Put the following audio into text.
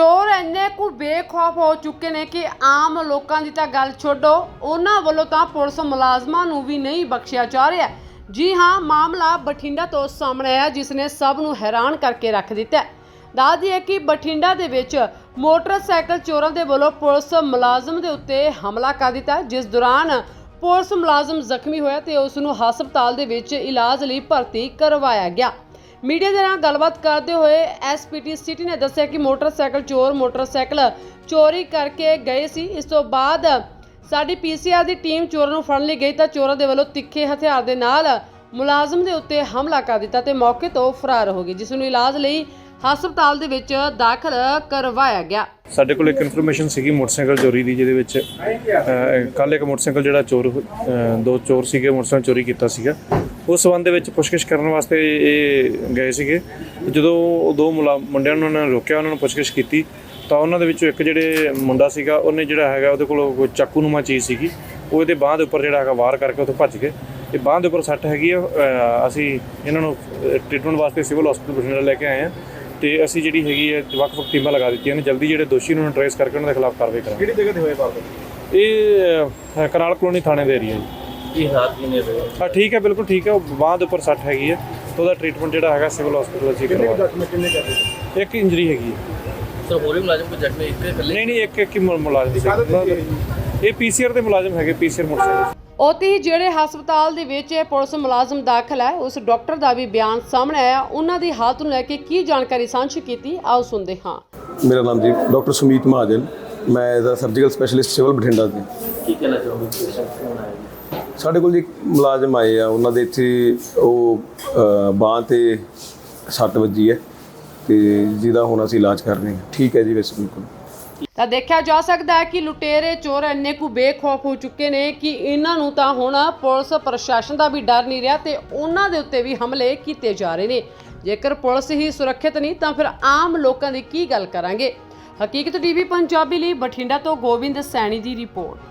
ਚੋਰ ਇੰਨੇ ਕੁ ਬੇਖੌਫ ਹੋ ਚੁੱਕੇ ਨੇ ਕਿ ਆਮ ਲੋਕਾਂ ਦੀ ਤਾਂ ਗੱਲ ਛੱਡੋ, ਉਹਨਾਂ ਵੱਲੋਂ ਤਾਂ ਪੁਲਿਸ ਮੁਲਾਜ਼ਮਾਂ ਨੂੰ ਵੀ ਨਹੀਂ ਬਖਸ਼ਿਆ ਜਾ ਰਿਹਾ। ਜੀ ਹਾਂ, ਮਾਮਲਾ ਬਠਿੰਡਾ ਤੋਂ ਸਾਹਮਣੇ ਆਇਆ, ਜਿਸ ਨੇ ਸਭ ਨੂੰ ਹੈਰਾਨ ਕਰਕੇ ਰੱਖ ਦਿੱਤਾ। ਹੈ। ਦੱਸ ਦਈਏ ਕਿ ਬਠਿੰਡਾ ਦੇ ਵਿੱਚ ਮੋਟਰਸਾਈਕਲ ਚੋਰਾਂ ਦੇ ਵੱਲੋਂ ਪੁਲਿਸ ਮੁਲਾਜ਼ਮ ਦੇ ਉੱਤੇ ਹਮਲਾ ਕਰ ਦਿੱਤਾ। ਜਿਸ ਦੌਰਾਨ ਪੁਲਿਸ ਮੁਲਾਜ਼ਮ ਜ਼ਖਮੀ ਹੋਇਆ ਤੇ ਉਸ ਨੂੰ ਹਸਪਤਾਲ ਦੇ ਵਿੱਚ ਇਲਾਜ ਲਈ ਭਰਤੀ ਕਰਵਾਇਆ ਗਿਆ। ਮੀਡੀਆ ਦੇ ਨਾਲ ਗੱਲਬਾਤ ਕਰਦੇ ਹੋਏ ਐਸਪੀਟੀ ਸਿਟੀ ਨੇ ਦੱਸਿਆ ਕਿ ਮੋਟਰਸਾਈਕਲ ਚੋਰ ਮੋਟਰਸਾਈਕਲ ਚੋਰੀ ਕਰਕੇ ਗਏ ਸੀ। ਇਸ ਤੋਂ ਬਾਅਦ ਸਾਡੀ ਪੀਸੀਆਰ ਦੀ ਟੀਮ ਚੋਰਾਂ ਨੂੰ ਫੜਨ ਲਈ ਗਈ ਤਾਂ ਚੋਰਾਂ ਦੇ ਵੱਲੋਂ ਤਿੱਖੇ ਹਥਿਆਰ ਦੇ ਨਾਲ ਮੁਲਾਜ਼ਮ ਦੇ ਉੱਤੇ ਹਮਲਾ ਕਰ ਦਿੱਤਾ ਤੇ ਮੌਕੇ ਤੋਂ ਫਰਾਰ ਹੋ ਗਏ ਜਿਸ ਨੂੰ ਇਲਾਜ ਲਈ ਹਸਪਤਾਲ ਦੇ ਵਿੱਚ ਦਾਖਲ ਕਰਵਾਇਆ ਗਿਆ। ਸਾਡੇ ਕੋਲ ਇੱਕ ਇਨਫੋਰਮੇਸ਼ਨ ਸੀਗੀ ਮੋਟਰਸਾਈਕਲ ਚੋਰੀ ਦੀ ਜਿਹਦੇ ਵਿੱਚ ਕੱਲ ਇੱਕ ਮੋਟਰਸਾਈਕਲ ਜਿਹੜਾ ਚੋਰ ਅਹ, ਦੋ ਚੋਰ ਸੀਗੇ ਮੋਟਰਸਾਈਕਲ ਚੋਰੀ ਕੀਤਾ ਸੀਗਾ। ਉਸ ਸੰਬੰਧ ਦੇ ਵਿੱਚ ਪੁੱਛਗਿੱਛ ਕਰਨ ਵਾਸਤੇ ਇਹ ਗਏ ਸੀਗੇ। ਜਦੋਂ ਉਹ ਦੋ ਮੁੰਡਿਆਂ ਨੂੰ ਉਹਨਾਂ ਨੇ ਰੋਕਿਆ ਉਹਨਾਂ ਨੂੰ ਪੁੱਛਗਿੱਛ ਕੀਤੀ ਤਾਂ ਉਹਨਾਂ ਦੇ ਵਿੱਚੋਂ ਇੱਕ ਜਿਹੜੇ ਮੁੰਡਾ ਸੀਗਾ ਉਹਨੇ ਜਿਹੜਾ ਹੈਗਾ ਉਹਦੇ ਕੋਲ ਕੋਈ ਚਾਕੂ ਨੂਮਾ ਚੀਜ਼ ਸੀਗੀ। ਉਹ ਇਹਦੇ ਬਾਹ ਦੇ ਉੱਪਰ ਜਿਹੜਾ ਹੈਗਾ ਵਾਰ ਕਰਕੇ ਉੱਥੋਂ ਭੱਜ ਗਏ। ਇਹ ਬਾਹ ਦੇ ਉੱਪਰ ਸੱਟ ਹੈਗੀ ਆ ਅਸੀਂ ਇਹਨਾਂ ਨੂੰ ਟ੍ਰੀਟਮੈਂਟ ਵਾਸਤੇ ਸਿਵਲ ਹਸਪੀਟਲ ਬਠਿੰਡਾ ਲੈ ਕੇ ਆਏ ਆ ਤੇ ਅਸੀਂ ਜਿਹੜੀ ਹੈਗੀ ਹੈ ਵੱਖ-ਵੱਖ ਟੀਮਾਂ ਲਗਾ ਦਿੱਤੀਆਂ ਨੇ। ਜਲਦੀ ਜਿਹੜੇ ਦੋਸ਼ੀ ਨੂੰ ਟ੍ਰੇਸ ਕਰਕੇ ਉਹਨਾਂ ਦੇ ਖਿਲਾਫ ਕਾਰਵਾਈ ਕਰਾਂਗੇ। ਕਿਹੜੀ ਜਗ੍ਹਾ ਤੇ ਹੋਏ ਵਾਰਦਾਤ ਇਹ ਕਨਾਲ ਕਲੋਨੀ ਥਾਣੇ ਦੇ ਏਰੀਆ ਜੀ। ਕੀ ਹਾਲਾਤ ਕੀ ਨੇ ਰਹੇ। ਹਾਂ ਠੀਕ ਹੈ ਬਿਲਕੁਲ ਠੀਕ ਹੈ। ਉਹ ਬਾਂਹ ਦੇ ਉੱਪਰ ਸੱਟ ਹੈਗੀ ਹੈ ਤੇ ਉਹਦਾ ਟ੍ਰੀਟਮੈਂਟ ਜਿਹੜਾ ਹੈਗਾ ਸਿਵਲ ਹਸਪੀਟਲ ਕਿੰਨੇ ਕੁ ਕਰਵਾ ਜ਼ਖਮੀ ਕਿੰਨੇ ਕਰਦੇ ਇੱਕ ਇੰਜਰੀ ਹੈਗੀ ਹੈ। ਸਰ ਹੋਰ ਵੀ ਮੁਲਾਜ਼ਮ ਕੋਈ ਜ਼ਖਮੀ ਇੱਕ ਇਕੱਲੇ? ਨਹੀਂ ਨਹੀਂ ਇੱਕ ਇੱਕ ਹੀ ਮੁ- ਮੁਲਾਜ਼ਮ ਸੀ। ਇਹ ਪੀਸੀਆਰ ਦੇ ਮੁਲਾਜ਼ਮ ਹੈਗੇ ਪੀਸੀਆਰ ਮੋਟਰਸਾਈਕਲ ਉਤੇ ਹੀ ਜਿਹੜੇ ਹਸਪਤਾਲ ਦੇ ਵਿੱਚ ਇਹ ਪੁਲਿਸ ਮੁਲਾਜ਼ਮ ਦਾਖਲ ਹੈ ਉਸ ਡਾਕਟਰ ਦਾ ਵੀ ਬਿਆਨ ਸਾਹਮਣੇ ਆਇਆ। ਉਹਨਾਂ ਦੀ ਹਾਲਤ ਨੂੰ ਲੈ ਕੇ ਕੀ ਜਾਣਕਾਰੀ ਸਾਂਝੀ ਕੀਤੀ ਆਓ ਸੁਣਦੇ ਹਾਂ। ਮੇਰਾ ਨਾਮ ਜੀ ਡਾਕਟਰ ਸੁਮੀਤ ਮਹਾਜਨ। ਮੈਂ as surgical specialist civil Bathinda ਦੇ ਕੀ ਕਹਿਣਾ ਚਾਹੋਗੇ? ਪੇਸ਼ੈਂਟ ਫੋਨ ਆਇਆ ਜੀ? ਸਾਡੇ ਕੋਲ ਜੀ ਮੁਲਾਜ਼ਮ ਆਏ ਆ, ਉਹਨਾਂ ਦੇ ਇੱਥੇ ਉਹ ਬਾਹ ਤੇ ਸੱਟ ਵੱਜੀ ਹੈ ਤੇ ਜਿਹਦਾ ਹੁਣ ਅਸੀਂ ਇਲਾਜ ਕਰ ਰਹੇ ਹਾਂ। ਠੀਕ ਹੈ ਜੀ, ਵੈਸੇ ਬਿਲਕੁਲ। ਤਾਂ ਦੇਖਿਆ ਜਾ ਸਕਦਾ ਹੈ ਕਿ ਲੁਟੇਰੇ ਚੋਰ ਇੰਨੇ ਕੁ ਬੇਖੌਫ ਹੋ ਚੁੱਕੇ ਨੇ ਕਿ ਇਹਨਾਂ ਨੂੰ ਤਾਂ ਹੁਣ ਪੁਲਿਸ ਪ੍ਰਸ਼ਾਸਨ ਦਾ ਵੀ ਡਰ ਨਹੀਂ ਰਿਹਾ ਤੇ ਉਹਨਾਂ ਦੇ ਉੱਤੇ ਵੀ ਹਮਲੇ ਕੀਤੇ ਜਾ ਰਹੇ ਨੇ। ਜੇਕਰ ਪੁਲਿਸ ਹੀ ਸੁਰੱਖਿਅਤ ਨਹੀਂ, ਤਾਂ ਫਿਰ ਆਮ ਲੋਕਾਂ ਦੀ ਕੀ ਗੱਲ ਕਰਾਂਗੇ? ਹਕੀਕਤ ਟੀਵੀ ਪੰਜਾਬੀ ਲਈ ਬਠਿੰਡਾ ਤੋਂ ਗੋਬਿੰਦ ਸੈਣੀ ਦੀ ਰਿਪੋਰਟ।